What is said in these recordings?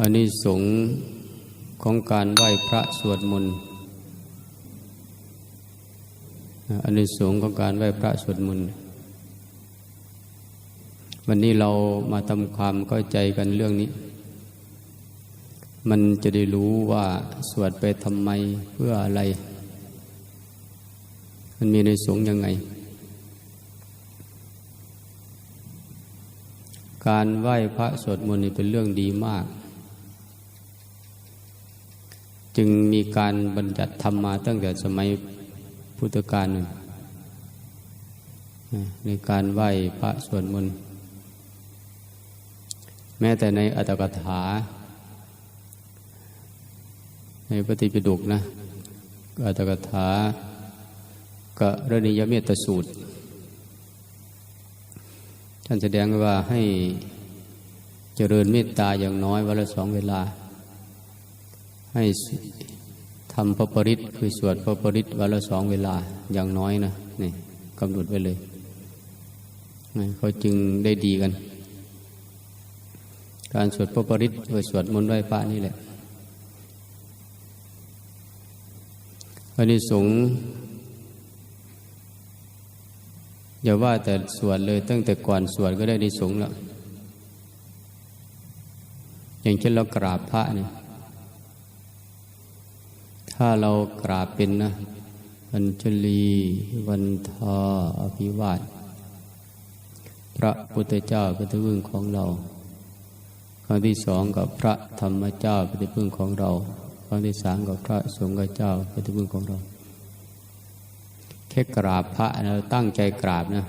อันนี้สงของการไหว้พระสวดมนต์อันนี้สงของการไหว้พระสวดมนต์วันนี้เรามาทำความเข้าใจกันเรื่องนี้ มันจะได้รู้ว่าสวดไปทำไมเพื่ออะไร มันมีในสงยังไง การไหว้พระสวดมนต์นี่เป็นเรื่องดีมาก จึงมีการบัญญัติธรรมมาตั้งแต่สมัยพุทธกาลนในการไหว้พระสวดมนต์แม้แต่ในอัตถกถา ในปฏิปิฎกนะอัตถกถากรณียเมตสูตร ท่านแสดงว่าให้เจริญเมตตาอย่างน้อยวันละสองเวลา ให้ทำพระปริตคือสวดพระปริตวันละสองเวลาอย่างน้อยนะนี่กำหนดไว้เลยเขาจึงได้ดีกัน การสวดพระปริตโดยสวดมนต์ไหว้พระนี่แหละอันนี้สงอย่าว่าแต่สวดเลยตั้งแต่ก่อนสวดก็ได้ในสงแล้วอย่างเช่นเรากราบพระเนี่ย ถ้าเรากราบเป็นนะวันชลีวันทาอภิวาทพระพุทธเจ้าเป็นที่พึ่งของเราครั้งที่สองกับพระธรรมเจ้าเป็นที่พึ่งของเราครั้งที่สามกับพระสงฆ์เจ้าเป็นที่พึ่งของเราแค่กราบพระเราตั้งใจกราบนะ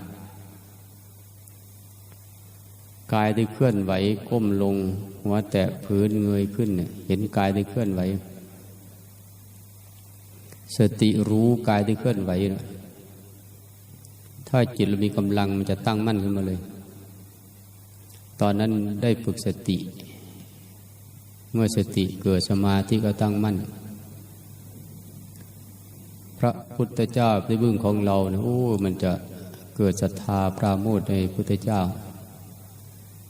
กายที่เคลื่อนไหวก้มลงหัวแตะพื้นเงยขึ้นเนี่ยเห็นกายที่เคลื่อนไหว สติรู้กายที่เคลื่อนไหวนะถ้าจิตเรามีกำลังมันจะตั้งมั่นขึ้นมาเลย ตอนนั้นได้ฝึกสติ เมื่อสติเกิดสมาธิก็ตั้งมั่น พระพุทธเจ้าในบึ้งของเราเนะโอ้ มันจะเกิดศรัทธาปราโมทในพุทธเจ้า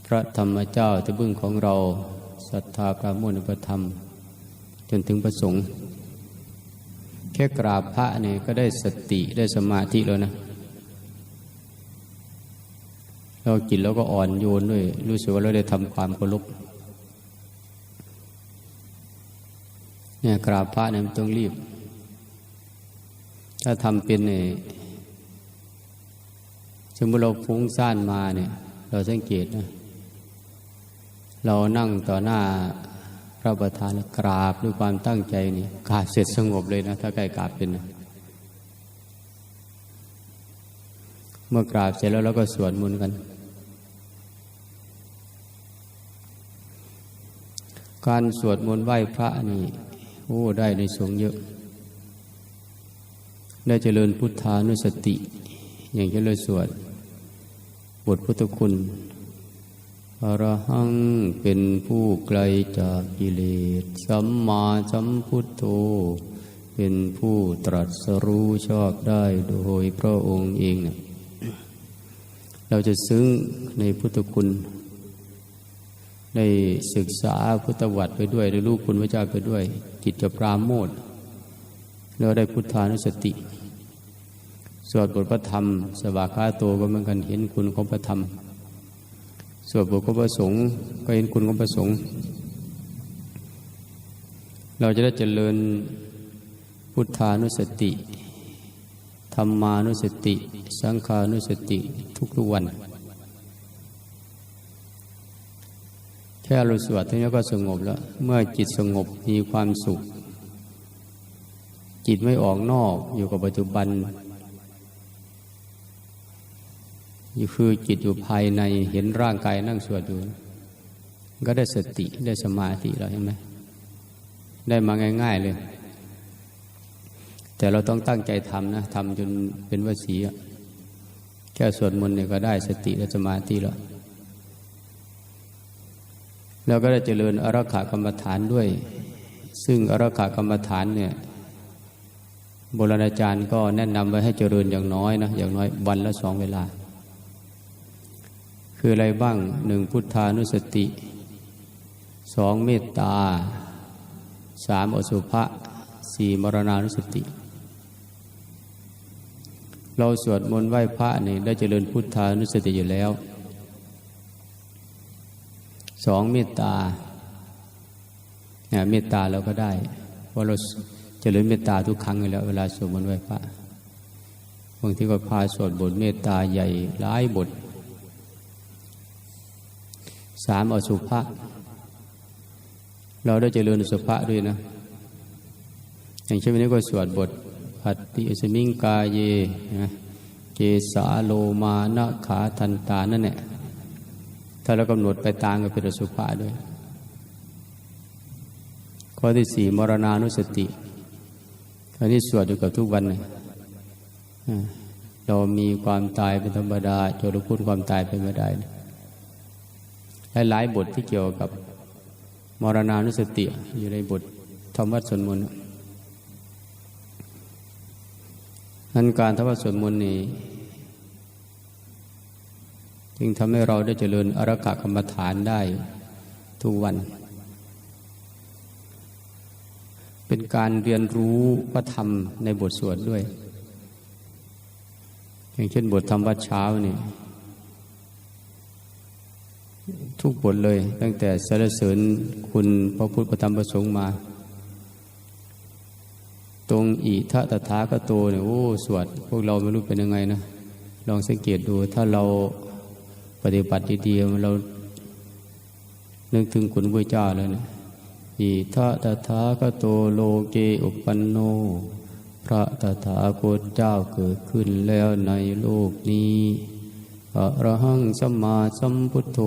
พระธรรมเจ้าในบึ้งของเราศรัทธาปราโมทในพระธรรม จนถึงประสงค์ แค่กราบพระเนี่ยก็ได้สติได้สมาธิแล้วนะ เราจิตแล้วก็อ่อนโยนด้วย รู้สึกว่าเราได้ทำความเคารพเนี่ยกราบพระเนี่ยมันต้องรีบ ถ้าทำเป็นเนี่ยสมมติเราฟุ้งซ่านมาเนี่ย เราสังเกตนะ เรานั่งต่อหน้า ระประธานกราบด้วยความตั้งใจนี่กราบเสร็จสงบเลยนะ ถ้าใกล้กราบเป็นนะเมื่อกราบเสร็จแล้วเราก็สวดมนต์กัน การสวดมนต์ไหว้พระนี่โอ้ได้ในสงฆ์เยอะ ได้เจริญพุทธานุสติ อย่างเจริญสวดบทพุทธคุณ อรหังเป็นผู้ไกลจากกิเลส สัมมาสัมพุทโธ เป็นผู้ตรัสรู้ชอบได้โดยพระองค์เองนะเราจะซึ้งในพุทธคุณ ได้ศึกษาพุทธวัตรไปด้วยได้รู้คุณพระเจ้าไปด้วย จิตจะปราโมทแล้วได้พุทธานุสติ สวดบทพระธรรม สวากขาโตก็เหมือนกันเห็นคุณของพระธรรม สวดบทพระสงฆ์ก็เห็นคุณของพระสงฆ์เราจะได้เจริญพุทธานุสติธรรมานุสติ สังขานุสติทุกๆวัน แค่เราสวดทีนี้ก็สงบแล้ว เมื่อจิตสงบมีความสุข จิตไม่ออกนอกอยู่กับปัจจุบัน อยู่คือจิตอยู่ภายในเห็นร่างกายนั่งสวดอยู่ ก็ได้สติได้สมาธิเราเห็นไหมได้มาง่าย ๆเลย แต่เราต้องตั้งใจทำนะทำจนเป็นวสีแค่สวดมนต์เนี่ยก็ได้สติและสมาธิแล้วแล้วก็ได้เจริญอรักขากรรมฐานด้วย ซึ่งอรักขากรรมฐานเนี่ยโบราณอาจารย์ก็แนะนำไว้ให้เจริญอย่างน้อยนะอย่างน้อยวันละสองเวลา คืออะไรบ้างหนึ่งพุทธานุสติสองเมตตาสามอสุภะสี่มรณานุสติ เราสวดมนต์ไหว้พระนี่ได้เจริญพุทธานุสติอยู่แล้วสองเมตตาเนี่ยเมตตาเราก็ได้เพราะเราเจริญเมตตาทุกครั้งอยู่แล้ว เวลาสวดมนต์ไหว้พระบางทีก็พาสวดบทเมตตาใหญ่หลายบท สามอสุภะเราได้เจริญอสุภะด้วยนะ อย่างเช่นวันนี้ก็สวดบทอัตติสมิงกาเยนะเกสาโลมานะขาทันตานั่นแหละถ้าเรากำหนดไปตามก็เป็นอสุภะด้วย ข้อที่สี่มรณานุสติอันนี้สวดอยู่กับทุกวันเลยเรามีความตายเป็นธรรมดาจรพูดความตายเป็นไม่ได้ หลายๆบทที่เกี่ยวกับมรณานุสติอยู่ในบทธรรมวัดสวดมนต์นั้นการทวัดสวดมนต์นี้จึงทำให้เราได้เจริญอรกะกรรมฐานได้ทุกวัน เป็นการเรียนรู้พระธรรมในบทสวดด้วย อย่างเช่นบทธรรมวัดเช้านี่ ทุกบทเลย ตั้งแต่สรรเสริญคุณพระพุทธธรรมประสงค์มา ตรงอิทะตถาคโตเนี่ยโอ้สวดพวกเราไม่รู้เป็นยังไงนะ ลองสังเกตดูถ้าเราปฏิบัติดีๆเรานึกถึงคุณพระเจ้าแล้วนะอิทะตถาคโตโลเกอุปันโน พระตถาคตเจ้าเกิดขึ้นแล้วในโลกนี้ อรหังสัมมาสัมพุทโธ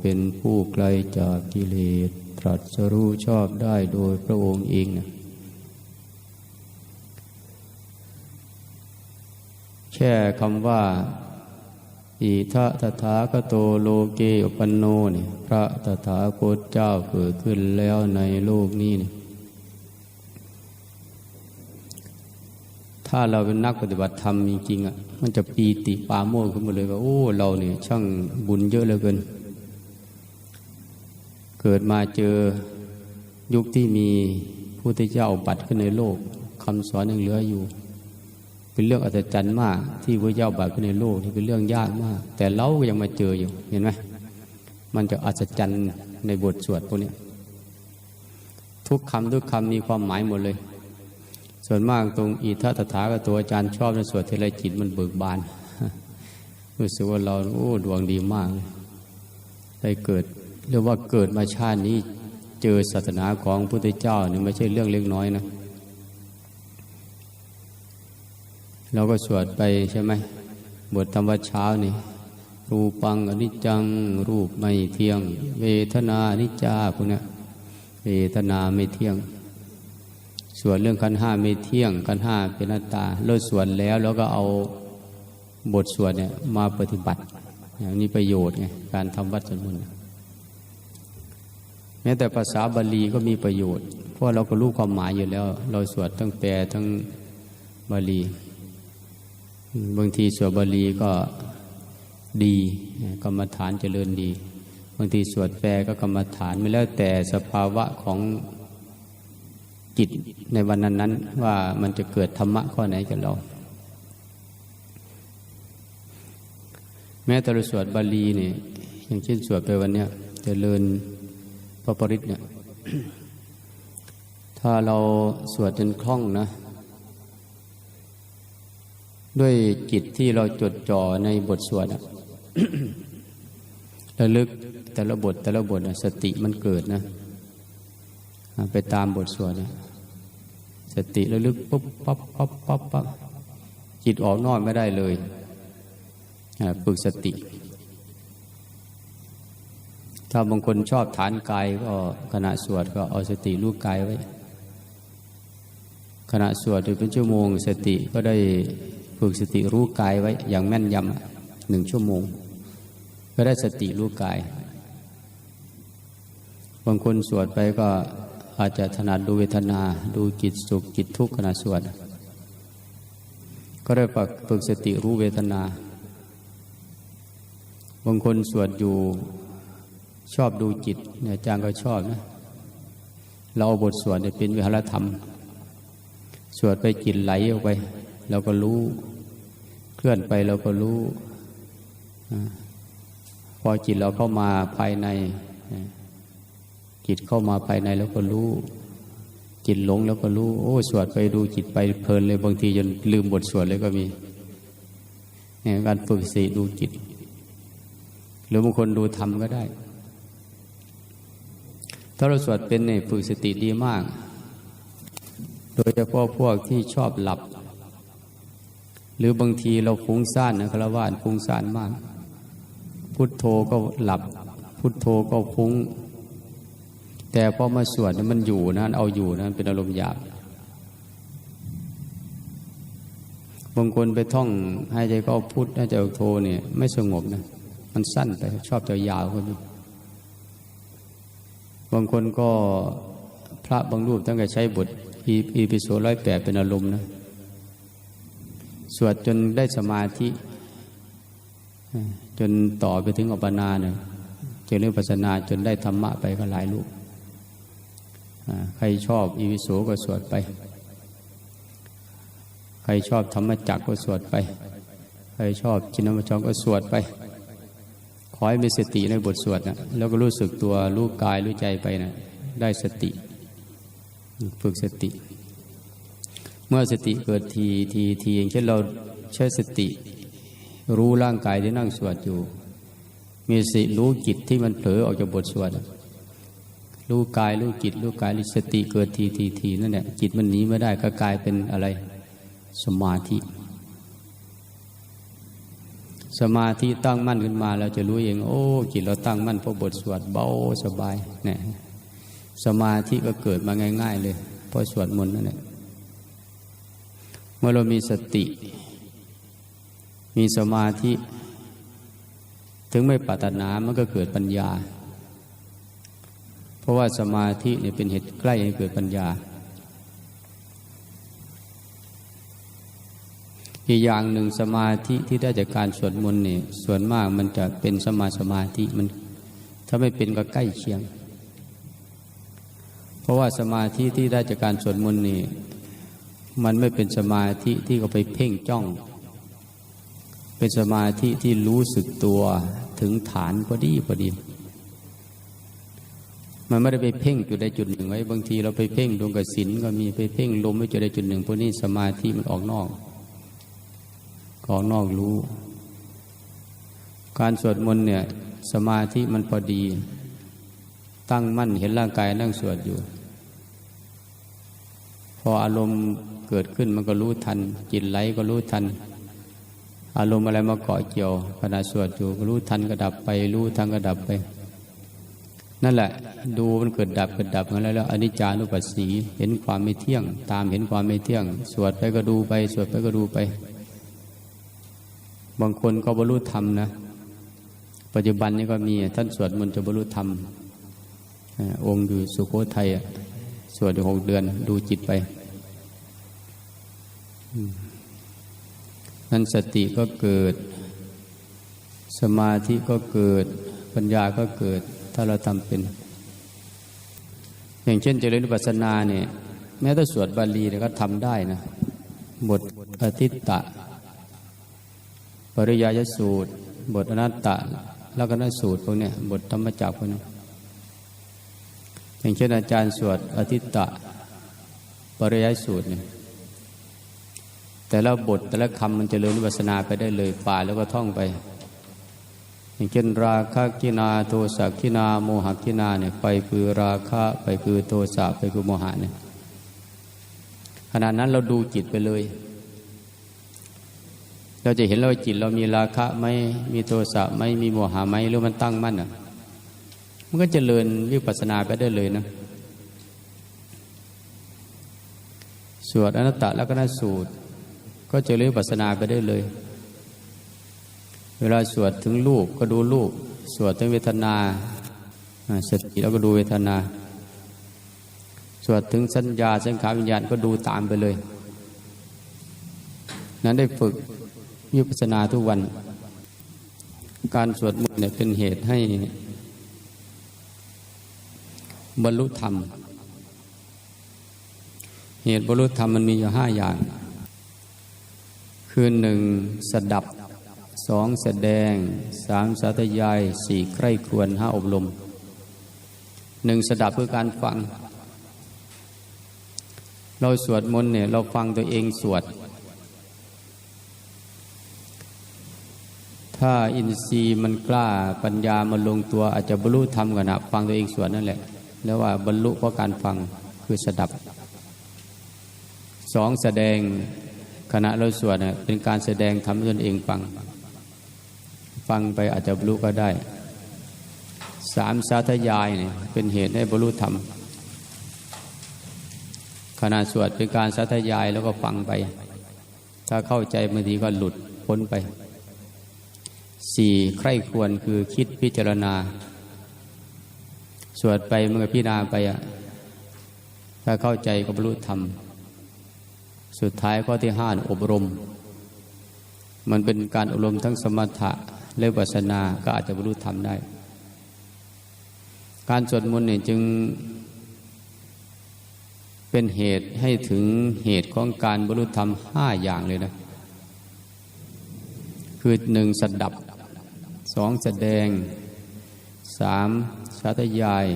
เป็นผู้ไกลจากกิเลสตรัสรู้ชอบได้โดยพระองค์เองนะแค่คำว่า อิทะตถาคโตโลเกอปันโนเนี่ยพระตถาคตเจ้าเกิดขึ้นแล้วในโลกนี้เนี่ย ถ้าเราเป็นนักปฏิบัติธรรมจริงๆอะมันจะปีติปาโมกขึ้นมาเลยว่าโอ้เราเนี่ยช่างบุญเยอะเหลือเกิน เกิดมาเจอยุคที่มีผู้ที่เจ้าบัตรขึ้นในโลกคำสอนยังเหลืออยู่ เป็นเรื่องอัศจรรย์มาก ที่พระเจ้าบัตรขึ้นในโลกที่เป็นเรื่องยากมาก แต่เราก็ยังมาเจออยู่เห็นไหมมันจะอัศจรรย์ในบทสวดพวกนี้ทุกคำทุกคำมีความหมายหมดเลย ส่วนมากตรงอีทัตถากับตัวอาจารย์ชอบในสวดเทเลจิตมันเบิกบาน รู้สึกว่าเราโอ้ดวงดีมากได้เกิดเรียกว่าเกิดมาชาตินี้เจอศาสนาของพระพุทธเจ้านี่ไม่ใช่เรื่องเล็กน้อยนะเราก็สวดไปใช่ไหมบทธรรมวัดเช้านี่รูปังอนิจจัง รูปไม่เที่ยง เวทนานิจจาพวกนี้เวทนาไม่เที่ยง ส่วนเรื่องขันห้าไม่เที่ยงขันห้าเป็นหน้าตาเลิกส่วนแล้วแล้วก็เอาบทสวดเนี่ยมาปฏิบัตินี่ประโยชน์ไงการทำวัดสวดมนต์แม้แต่ภาษาบาลีก็มีประโยชน์ เพราะเราก็รู้ความหมายอยู่แล้ว เราสวดทั้งแปลทั้งบาลี บางทีสวดบาลีก็ดีกรรมฐานเจริญดี บางทีสวดแปลก็กรรมฐานไม่แล้วแต่สภาวะของ จิตในวันนั้นนั้นว่ามันจะเกิดธรรมะข้อไหนกับเรา แม้แต่สวดบาลีเนี่ยอย่างเช่นสวดไปวันเนี้ยเจริญพระปริตเนี่ยถ้าเราสวดจนคล่องนะด้วยจิตที่เราจดจ่อในบทสวดอะระลึกแต่ละบทแต่ละบทสติมันเกิดนะ ไปตามบทสวดนะสติระลึกปุ๊บปั๊บปั๊บปั๊บปั๊บจิตออกนอกไม่ได้เลยฝึกสติ ถ้าบางคนชอบฐานกายก็ขณะสวดก็เอาสติรู้กายไว้ ขณะสวดเป็นชั่วโมง สติก็ได้ฝึกสติรู้กายไว้ อย่างแม่นยำหนึ่งชั่วโมง ก็ได้สติรู้กาย บางคนสวดไปก็ อาจจะถนัดดูเวทนา ดูจิตสุขจิตทุกข์ขณะสวดก็ได้ฝึกสติรู้เวทนา บางคนสวดอยู่ชอบดูจิตเนี่ยจารย์ก็ชอบนะ เราเอาบทสวดเนี่ยเป็นวิหารธรรม สวดไปจิตไหลออกไปเราก็รู้ เคลื่อนไปเราก็รู้ พอจิตเราเข้ามาภายใน จิตเข้ามาภายในแล้วก็รู้ จิตหลงแล้วก็รู้ โอ้ สวดไปดูจิตไปเพลินเลยบางทีจนลืมบทสวดเลยก็มีเนี่ยการฝึกสติดูจิต หรือบางคนดูธรรมก็ได้ ถ้าเราสวดเป็นเนี่ยฝึกสติดีมาก โดยเฉพาะพวกที่ชอบหลับ หรือบางทีเราฟุ้งซ่านนะคารวะฟุ้งซ่านมาก พุทโธก็หลับ พุทโธก็ฟุ้ง แต่พอมาสวดมันอยู่นะเอาอยู่นะเป็นอารมณ์หยาบบางคนไปท่องให้ใจก็พุทธให้ใจโทเนี่ย ไม่สงบนะ มันสั้นไปชอบจะยาวคนนี้บางคนก็พระบางรูปตั้งแต่ใช้บทอีพิโซร้อยแปดเป็นอารมณ์นะ สวดจนได้สมาธิ จนต่อไปถึงอัปปนาเนี่ยเจริญปัสนาจนได้ธรรมะไปก็หลายรูป ใครชอบอีวิโสก็สวดไป ใครชอบธรรมจักก็สวดไป ใครชอบจินนมจองก็สวดไป ขอให้มีสติในบทสวดนะแล้วก็รู้สึกตัวรู้กายรู้ใจไปนะได้สติ ฝึกสติ เมื่อสติเกิดทีทีทีอย่างเช่นเราใช้สติ รู้ร่างกายที่นั่งสวดอยู่ มีสติรู้จิตที่มันเผลอออกจากบทสวด รู้กายรู้จิตรู้กายรู้สติเกิดทีทีทีนั่นแหละจิตมันหนีไม่ได้ก็กลายเป็นอะไร สมาธิ สมาธิตั้งมั่นขึ้นมาเราจะรู้เอง โอ้จิตเราตั้งมั่นเพราะบทสวดเบาสบายเนี่ยสมาธิก็เกิดมาง่าย ๆ เลยเพราะสวดมนต์นั่นแหละเมื่อเรามีสติ มีสมาธิ ถึงไม่ปัตนามันก็เกิดปัญญา เพราะว่าสมาธิเนี่ยเป็นเหตุใกล้ให้เกิดปัญญา อีกอย่างหนึ่งสมาธิที่ได้จากการสวดมนต์เนี่ยส่วนมากมันจะเป็นสมาสมาธิมัน ถ้าไม่เป็นก็ใกล้เคียง เพราะว่าสมาธิที่ได้จากการสวดมนต์นี่มันไม่เป็นสมาธิที่เขาไปเพ่งจ้อง เป็นสมาธิที่รู้สึกตัวถึงฐานพอดีพอดี มันไม่ได้ไปเพ่งจุดใดจุดหนึ่งไว้ บางทีเราไปเพ่งดวงกสินก็มีไปเพ่งลมไว้จุดใดจุดหนึ่งพวกนี้สมาธิมันออกนอกของนอกรู้ การสวดมนต์เนี่ยสมาธิมันพอดี ตั้งมั่นเห็นร่างกายนั่งสวดอยู่ พออารมณ์เกิดขึ้นมันก็รู้ทัน จิตไหลก็รู้ทัน อารมณ์อะไรมาเกาะเกี่ยวขณะสวดอยู่รู้ทันก็ดับไป รู้ทันก็ดับไป นั่นแหละ ดูมันเกิดดับเกิดดับงั้นแล้วอนิจจานุปัสสีเห็นความไม่เที่ยง ตามเห็นความไม่เที่ยง สวดไปก็ดูไป สวดไปก็ดูไป บางคนก็บรรลุธรรมนะ ปัจจุบันนี้ก็มีท่านสวดมนต์จะบรรลุธรรมองค์อยู่สุโขทัยสวดอยู่หกเดือนดูจิตไปนั่นสติก็เกิด สมาธิก็เกิด ปัญญาก็เกิด ถ้าเราทำเป็น อย่างเช่นเจริญปัสนาเนี่ยแม้แต่สวดบาลีเนี่ยก็ทำได้นะบทอทิตตะ ปริยายสูตร บทอนัตตะแล้วก็นัสูตรพวกนี้บทธรรมจักรพวกนี้อย่างเช่นอาจารย์สวดอธิตตะ ปริยายสูตรเนี่ยแต่ละบทแต่ละคำมันจะเริญวิปัสนาไปได้เลยป่าแล้วก็ท่องไป อย่างเช่นราคะกินาโทสะกินาโมหกินาเนี่ยไปคือราคะไปคือโทสะไปคือโมหะเนี่ยขณะนั้นเราดูจิตไปเลย เราจะเห็นเราจิตเรามีราคะไหมมีโทสะไหมมีโมหะไหมหรือมันตั้งมั่นอะมันก็จเจริญวิปัสสนาไปได้เลยนะสวดอนัตตแล้วก็นาสูตร ก็จริญวิปัสสนาไปได้เลย เวลาสวดถึงลูกก็ดูลูกสวดถึงเวทนาสติแล้วก็ดูเวทนา สวดถึงสัญญาสังขารวิญญาณก็ดูตามไปเลย นั้นได้ฝึกวิปัสนาทุกวัน การสวดมนต์เนี่ยเป็นเหตุให้ บรรลุธรรม เหตุบรรลุธรรมมันมีอยู่ห้าอย่าง คือหนึ่งสดับ สองแสดงสามสาธยายสี่ใคร่ครวญห้าอบรมหนึ่งสดับคือการฟัง เราสวดมนต์เนี่ยเราฟังตัวเองสวด ถ้าอินทรีย์มันกล้าปัญญามันลงตัวอาจจะบรรลุธรรมกันนะฟังตัวเองสวดนั่นแหละ แล้วว่าบรรลุเพราะการฟังคือสดับสองแสดงขณะเราสวดเน่ยเป็นการแสดงทำตนเองฟัง ฟังไปอาจจะบรรลุก็ได้ สามสาธยายเนี่ยเป็นเหตุให้บรรลุธรรมขณะสวดเป็นการสาธยายแล้วก็ฟังไป ถ้าเข้าใจบางทีก็หลุดพ้นไปสี่ใคร่ควรคือคิดพิจารณา สวดไปเมื่อพิจารณาไปอะถ้าเข้าใจก็บรรลุธรรม สุดท้ายข้อที่ห้าอบรม มันเป็นการอบรมทั้งสมถะ และวิปัสสนาก็อาจจะบรรลุธรรมได้ การสวดมนต์เนี่ยจึงเป็นเหตุให้ถึงเหตุของการบรรลุธรรมห้าอย่างเลยนะ คือหนึ่งสดับสองแสดงสามสาธยาย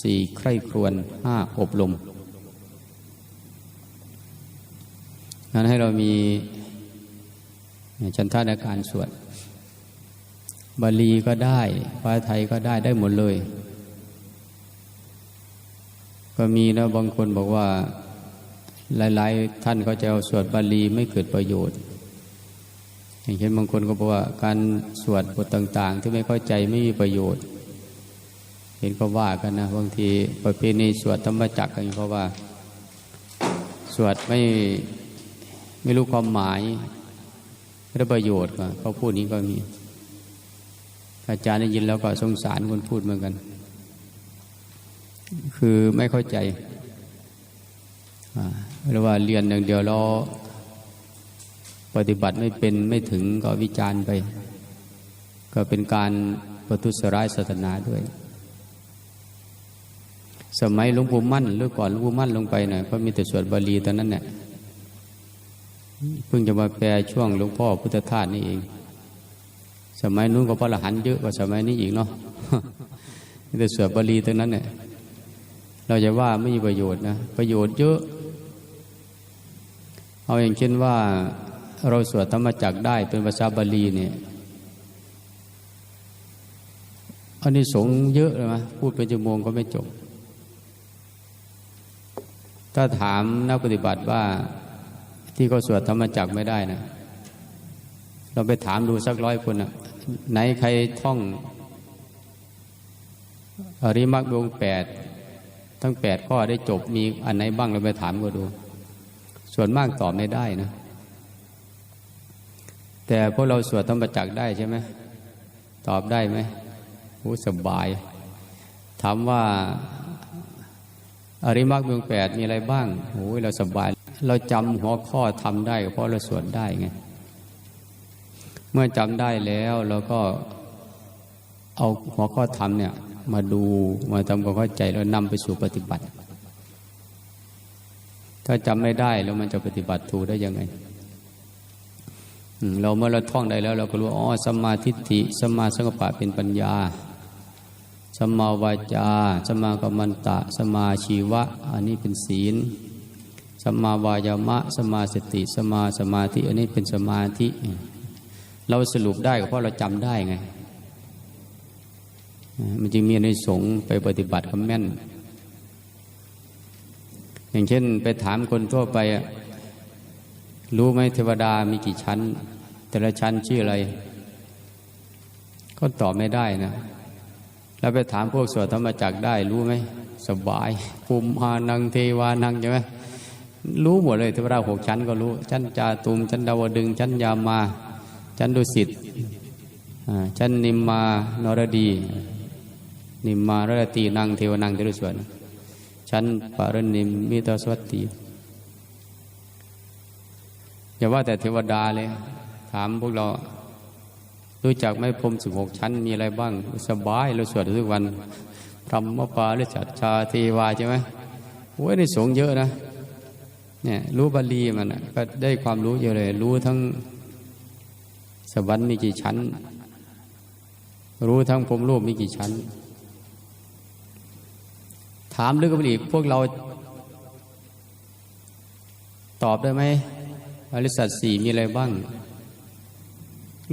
สี่ใคร่ครวญห้าอบรมนั้นให้เรามีชันท่าในการสวด บาลีก็ได้ภาษาไทยก็ได้ได้หมดเลย ก็มีนะบางคนบอกว่า หลาย ๆ ท่านเขาจะเอาสวดบาลีไม่เกิดประโยชน์ อย่างเช่นบางคนก็บอกว่าการสวดบทต่าง ๆ ที่ไม่เข้าใจไม่มีประโยชน์ เห็นก็ว่ากันนะบางทีประเพณีสวดธรรมจักรกันเพราะว่า สวดไม่ไม่รู้ความหมายไม่ได้ประโยชน์ก็เขาพูดนี้ก็มี อาจารย์ได้ยินแล้วก็สงสารคนพูดเหมือนกัน คือไม่เข้าใจหรือว่าเรียนอย่างเดียวแล้ว ปฏิบัติไม่เป็นไม่ถึงก็วิจารณ์ไป ก็เป็นการประทุษร้ายศาสนาด้วย สมัยหลวงปู่มั่นหรือก่อนหลวงปู่มั่นลงไปหน่อยก็มีแต่สวดบาลีตอนนั้นเนี่ยเพิ่งจะมาแปลช่วงหลวงพ่อพุทธทาสนี่เอง สมัยนู้นก็พระละหันเยอะกว่าสมัยนี้อีกเนาะมีแต่สวดบาลีตรงนั้นเนี่ยเราจะว่าไม่มีประโยชน์นะประโยชน์เยอะ เอาอย่างเช่นว่าเราสวดธรรมจักได้เป็นภาษาบาลีเนี่ยอันนี้สงเยอะเลยมะพูดเป็นชั่วโมงก็ไม่จบ ถ้าถามนักปฏิบัติว่าที่เขาสวดธรรมจักไม่ได้นะ เราไปถามดูสักร้อยคนนะไหนใครท่อง อริมักดวงแปดทั้งแปดข้อได้จบมีอันไหนบ้างเราไปถามก็ดู ส่วนมากตอบไม่ได้นะ แต่พวกเราสวดธรรมจักได้ใช่ไหมตอบได้ไหมโอ้สบาย ถามว่า อริมักดวงแปดมีอะไรบ้างโอ้ยเราสบาย เราจำหัวข้อทำได้เพราะเราสวดได้ไง เมื่อจำได้แล้วเราก็เอาหัวข้อธรรมเนี่ยมาดูมาทำความเข้าใจแล้วนำไปสู่ปฏิบัติ ถ้าจำไม่ได้แล้วมันจะปฏิบัติถูกได้ยังไงเราเมื่อเราท่องได้แล้ว เราก็รู้อ๋อสมาธิฐิสมาสังกปะเป็นปัญญาสมาวาจาสมากรรมันตะ สมาชีวะ อันนี้เป็นศีลสมาวายามะ สมาสติ สมาสมาธิ อันนี้เป็นสมาธิ เราสรุปได้ก็เพราะเราจำได้ไง มันจึงมีในสงไปปฏิบัติคำแม่น อย่างเช่นไปถามคนทั่วไป รู้ไหมเทวดามีกี่ชั้น แต่ละชั้นชื่ออะไร ก็ตอบไม่ได้นะ แล้วไปถามพวกสวดธรรมจักได้ รู้ไหม สบายภูมิหานังเทวานังใช่ไหมรู้หมดเลยเทวดาหกชั้นก็รู้ ชั้นจาตุมชั้นดาวดึงชั้นยามา ชั้นดุสิตชั้นนิมมานรดี นิมมารตีนางเทวนังเทรุสวนชั้นปารนิมมิตรสวัสดีอย่าว่าแต่เทวดาเลย ถามพวกเรารู้จักไหมพรมสิบหกชั้นมีอะไรบ้าง สบายเราสวดทุกวันธรรมปาหริสัชชาเทวาใช่ไหมโอ้ยในสงเยอะนะเนี่ยรู้บาลีมันนะก็ได้ความรู้เยอะเลย รู้ทั้ง สวรรค์มีกี่ชั้น รู้ทั้งพรมรูปมีกี่ชั้น ถามลึกไปอีกพวกเรา ตอบได้ไหมอริสัตสี่มีอะไรบ้าง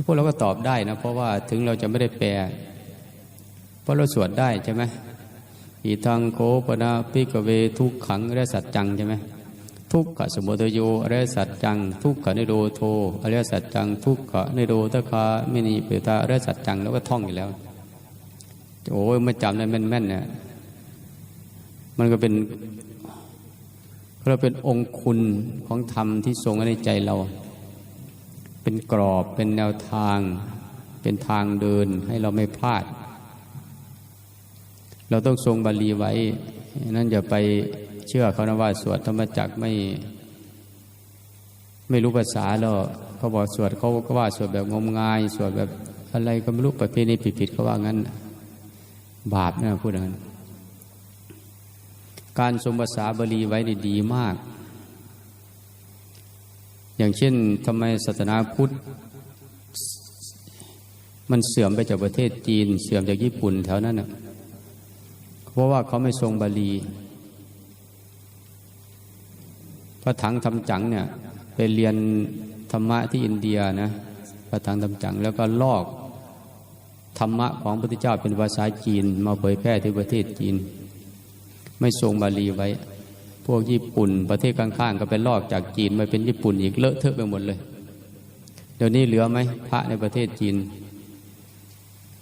พวกเราก็ตอบได้นะ เพราะว่าถึงเราจะไม่ได้แปล เพราะเราสวดได้ใช่ไหมอีทางโคปนาปิกเวทุกขังอริสัจจังใช่ไหม ทุกขสมุทโยอริสัจจัง ทุกขนิโรโทอริสัจจัง ทุกขนิโรธคาไมินิเปตาอริสัจจังแล้วก็ท่องอยู่แล้วโอ้ยไม่จำได้แม่นๆเนี่ยมันก็เป็นเราเป็นองค์คุณของธรรมที่ทรงไว้ในใจเรา เป็นกรอบเป็นแนวทาง เป็นทางเดินให้เราไม่พลาด เราต้องทรงบาลีไว้ นั่นอย่าไป เชื่อเขานะว่าสวดธรรมจักไม่ ไม่รู้ภาษาแล้วเขาบอกสวดเขาก็ว่าสวดแบบงมงาย สวดแบบอะไรก็ไม่รู้ประเพณีผิดๆเขาว่างั้น บาปนะพูดอย่างนั้นการทรงภาษาบาลีไว้นี่ดีมาก อย่างเช่นทำไมศาสนาพุทธ มันเสื่อมไปจากประเทศจีน เสื่อมจากญี่ปุ่นแถวนั้นนะเพราะว่าเขาไม่ทรงบาลี พระถังทำจังเนี่ยไปเรียนธรรมะที่อินเดียนะพระถังทำจังแล้วก็ลอกธรรมะของพระพุทธเจ้าเป็นภาษาจีน มาเผยแพร่ที่ประเทศจีน ไม่ทรงบาลีไว้ พวกญี่ปุ่น ประเทศข้างๆ ก็ไปลอกจากจีนมาเป็นญี่ปุ่นอีกเลอะเทอะไปหมดเลย เดี๋ยวนี้เหลือไหมพระในประเทศจีน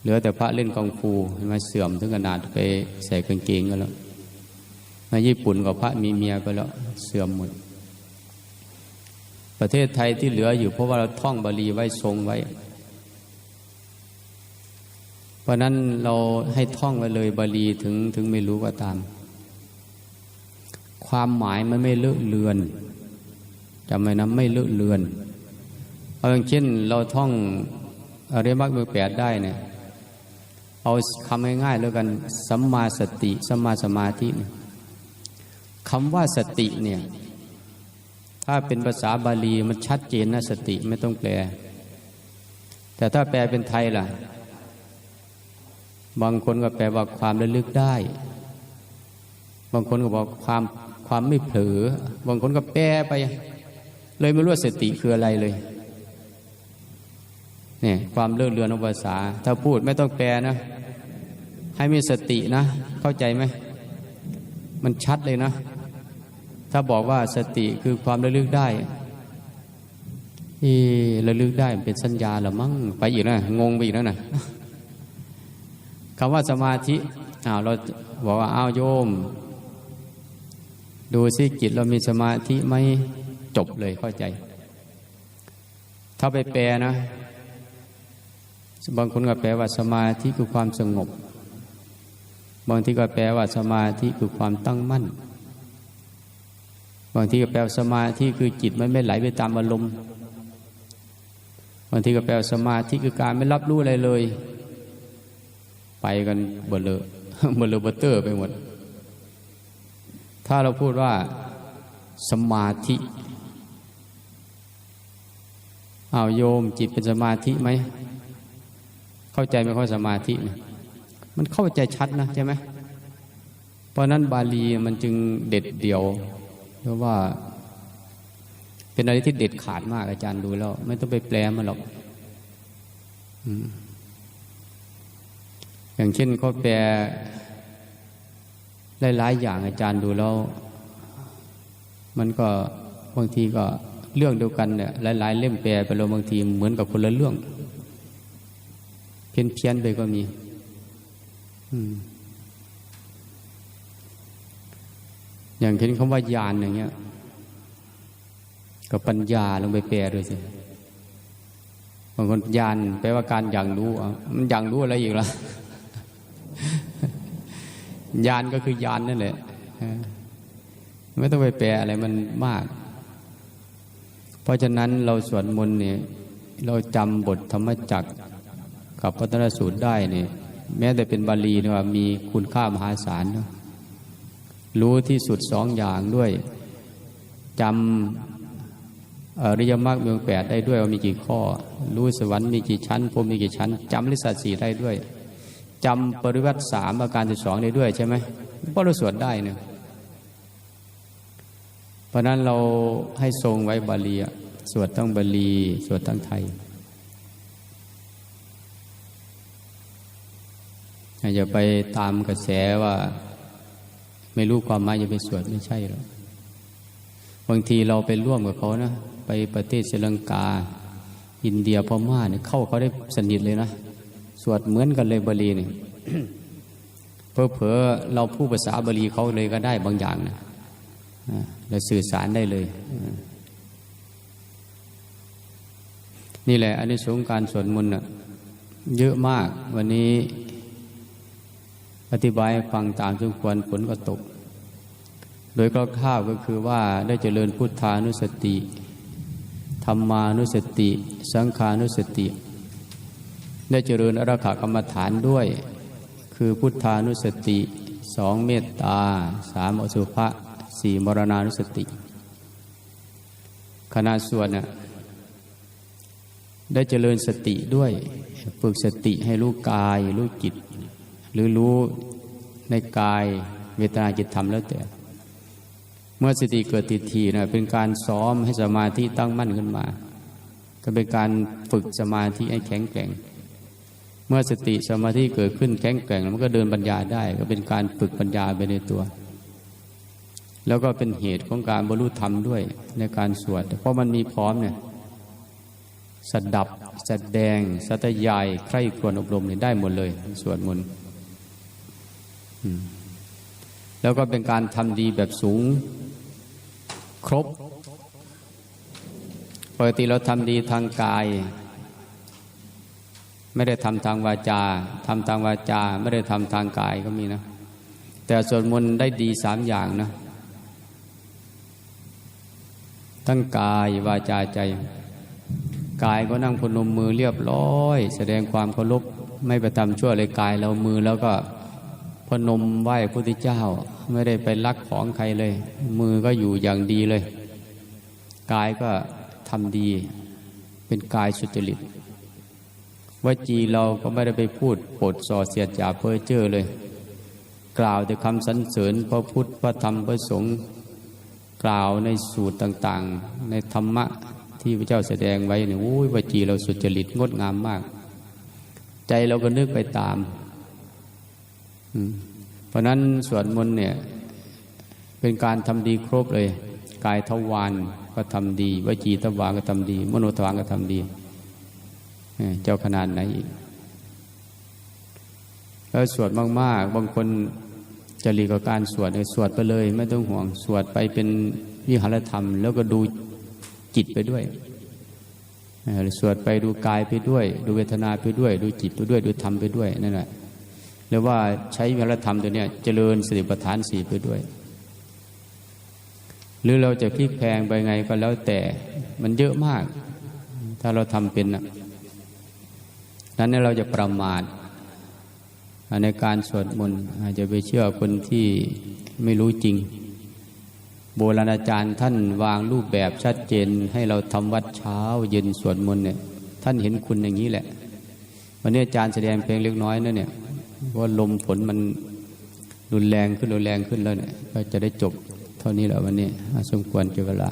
เหลือแต่พระเล่นกองฟูมาเสื่อมถึงขนาดไปใส่กางเกงกันแล้วในญี่ปุ่นก็พระมีเมียไปแล้วเสื่อมหมด ประเทศไทยที่เหลืออยู่เพราะว่าเราท่องบาลีไว้ทรงไว้ เพราะนั้นเราให้ท่องไว้เลยบาลีถึงถึงไม่รู้ก็ตาม ความหมายมันไม่เลอะเลือนจำไว้นะไม่เลอะเลือนเอาอย่างเช่นเราท่องอริยมรรคมือแปดได้เนี่ยเอาคำง่ายๆแล้วกันสัมมาสติสัมมาสมาธิคำว่าสติเนี่ย ถ้าเป็นภาษาบาลีมันชัดเจนนะสติไม่ต้องแปล แต่ถ้าแปลเป็นไทยล่ะ บางคนก็แปลว่าความระลึกได้ บางคนก็บอกความความไม่เผลอ บางคนก็แปลไป เลยไม่รู้สติคืออะไรเลยเนี่ยความเลื่อนเรือนของภาษา ถ้าพูดไม่ต้องแปลนะ ให้มีสตินะ เข้าใจไหม มันชัดเลยนะ ถ้าบอกว่าสติคือความระลึกได้อีระลึกได้เป็นสัญญาหรือมั้งไปอีกนะงงไปอีกแล้วนะคำว่าสมาธิอ้าวเราบอกว่าอ้าวโยม ดูสิจิตเรามีสมาธิไหมจบเลยเข้าใจ ถ้าไปแปลนะบางคนก็แปลว่าสมาธิคือความสงบ บางทีก็แปลว่าสมาธิคือความตั้งมั่น บางทีก็แปลสมาธิคือจิตมันไม่ไหลไปตามอารมณ์บางทีก็แปลสมาธิคือการไม่รับรู้อะไรเลย ไปกันเบลอเบลอเบเตอร์ไปหมด ถ้าเราพูดว่าสมาธิเอาโยมจิตเป็นสมาธิไหม เข้าใจไหมข้อสมาธิมันเข้าใจชัดนะใช่ไหมเพราะนั้นบาลีมันจึงเด็ดเดี่ยว เพราะว่า เป็นอะไรที่เด็ดขาดมากอาจารย์ดูแล้ว ไม่ต้องไปแปลมันหรอกอย่างเช่นเขาแปลหลายๆอย่างอาจารย์ดูแล้ว มันก็บางทีก็เรื่องเดียวกันเนี่ยหลาย ๆ เล่มแปลไปแล้วบางทีเหมือนกับคนละเรื่อง เพี้ยนเพี้ยนไปก็มี อ อย่างเช่นคำว่ายานอย่างเงี้ยกับปัญญาลงไปแปลด้วยสิบางคนยานแปลว่าการอย่างรู้อะมันอย่างรู้อะไรอีกล่ะยานก็คือยานนั่นแหละไม่ต้องไปแปลอะไรมันมาก เพราะฉะนั้นเราสวดมนต์เนี่ยเราจำบทธรรมจักรกับพัฒนสูตรได้เนี่ยแม้แต่เป็นบาลีเนี่ยว่ามีคุณค่ามหาศาลเนอะ รู้ที่สุดสองอย่างด้วยจำอริยมรรคเมืองแปดได้ด้วยว่ามีกี่ข้อ รู้สวรรค์มีกี่ชั้นพรมมีกี่ชั้นจำลิสัตสีได้ด้วยจำปริวัติสามอาการสิบสองได้ด้วยใช่ไหมเพราะเราสวดได้เนี่ยเพราะนั้นเราให้ทรงไว้บาลีสวดทั้งบาลีสวดทั้งไทยอย่าไปตามกระแสว่า ไม่รู้ความหมายอย่าไปสวดไม่ใช่หรอกบางทีเราไปร่วมกับเขานะ ไปประเทศศรีลังกา อินเดียพม่าเนี่ยเข้าเขาได้สนิทเลยนะสวดเหมือนกันเลยบาลีเนี่ยเพอเพอๆเราพูดภาษาบาลีเขาเลยก็ได้บางอย่างนะเราสื่อสารได้เลย นี่แหละอันนี้สงส์การสวดมนต์เยอะมากวันนี้ อธิบายฟังตามสมควรฝนก็ตก โดยคร่าวๆก็คือว่าได้เจริญพุทธานุสติธรรมานุสติ สังขานุสติ ได้เจริญอรขกรรมฐานด้วย คือพุทธานุสติสองเมตตาสามอสุภะสี่มรณานุสติคณะส่วนน่ะได้เจริญสติด้วย ฝึกสติให้รู้กายรู้จิต หรือรู้ในกายเวทนาจิตธรรมแล้วแต่ เมื่อสติเกิดติดทีนะเป็นการซ้อมให้สมาธิตั้งมั่นขึ้นมา ก็เป็นการฝึกสมาธิให้แข็งแกร่ง เมื่อสติสมาธิเกิดขึ้นแข็งแกร่งมันก็เดินปัญญาได้ ก็เป็นการฝึกปัญญาไปในตัว แล้วก็เป็นเหตุของการบรรลุธรรมด้วยในการสวด เพราะมันมีพร้อมเนี่ยสดับ แสดง สัตยาย ใคร่ควรอบรมเนี่ยได้หมดเลย สวดมนต์ แล้วก็เป็นการทำดีแบบสูง ครบปกติเราทำดีทางกาย ไม่ได้ทำทางวาจาทำทางวาจา ไม่ได้ทำทางกายก็มีนะ แต่สวดมนต์ได้ดีสามอย่างนะ ทั้งกายวาจาใจ กายก็นั่งพนมมือเรียบร้อย แสดงความเคารพไม่ไปทำชั่วเลยกายเรามือแล้วก็ พนมไหว้พระพุทธเจ้า ไม่ได้ไปลักของใครเลย มือก็อยู่อย่างดีเลย กายก็ทำดี เป็นกายสุจริตวจีเราก็ไม่ได้ไปพูดปดส่อเสียดหยาเพ้อเจ้อเลย กล่าวแต่คำสรรเสริญพระพุทธพระธรรมพระสงฆ์กล่าวในสูตรต่างๆ ในธรรมะที่พระเจ้าแสดงไว้เนี่ยโอ้ยวจีเราสุจริตงดงามมาก ใจเราก็นึกไปตาม เพราะนั้นสวดมนต์เนี่ย เป็นการทำดีครบเลย กายทวารก็ทำดีวจีทวารก็ทำดี มโนทวารก็ทำดี เจ้าขนาดไหนอีกแล้วสวดมาก ๆ บางคนจะรีกับการสวดเนี่ยสวดไปเลย ไม่ต้องห่วงสวดไปเป็นวิหารธรรม แล้วก็ดูจิตไปด้วยสวดไปดูกายไปด้วย ดูเวทนาไปด้วย ดูจิตไปด้วย ดูธรรมไปด้วยนั่นแหละ หรือว่าใช้วิหารธรรมตัวเนี้ยเจริญสติปัฏฐานสี่ไปด้วย หรือเราจะพลิกแพงไปไงก็แล้วแต่มันเยอะมาก ถ้าเราทำเป็นนะนั้นเนี่ยเราจะประมาทในการสวดมนต์อาจจะไปเชื่อคนที่ไม่รู้จริง โบราณอาจารย์ท่านวางรูปแบบชัดเจนให้เราทำวัดเช้าเย็นสวดมนต์เนี่ย ท่านเห็นคุณอย่างนี้แหละ วันนี้อาจารย์แสดงเพลงเล็กน้อยนั่นเนี่ย ว่าลมฝนมันรุนแรงขึ้นรุนแรงขึ้นแล้วเนี่ย ก็จะได้จบเท่านี้แหละวันนี้อะสมควรเก็บเวลา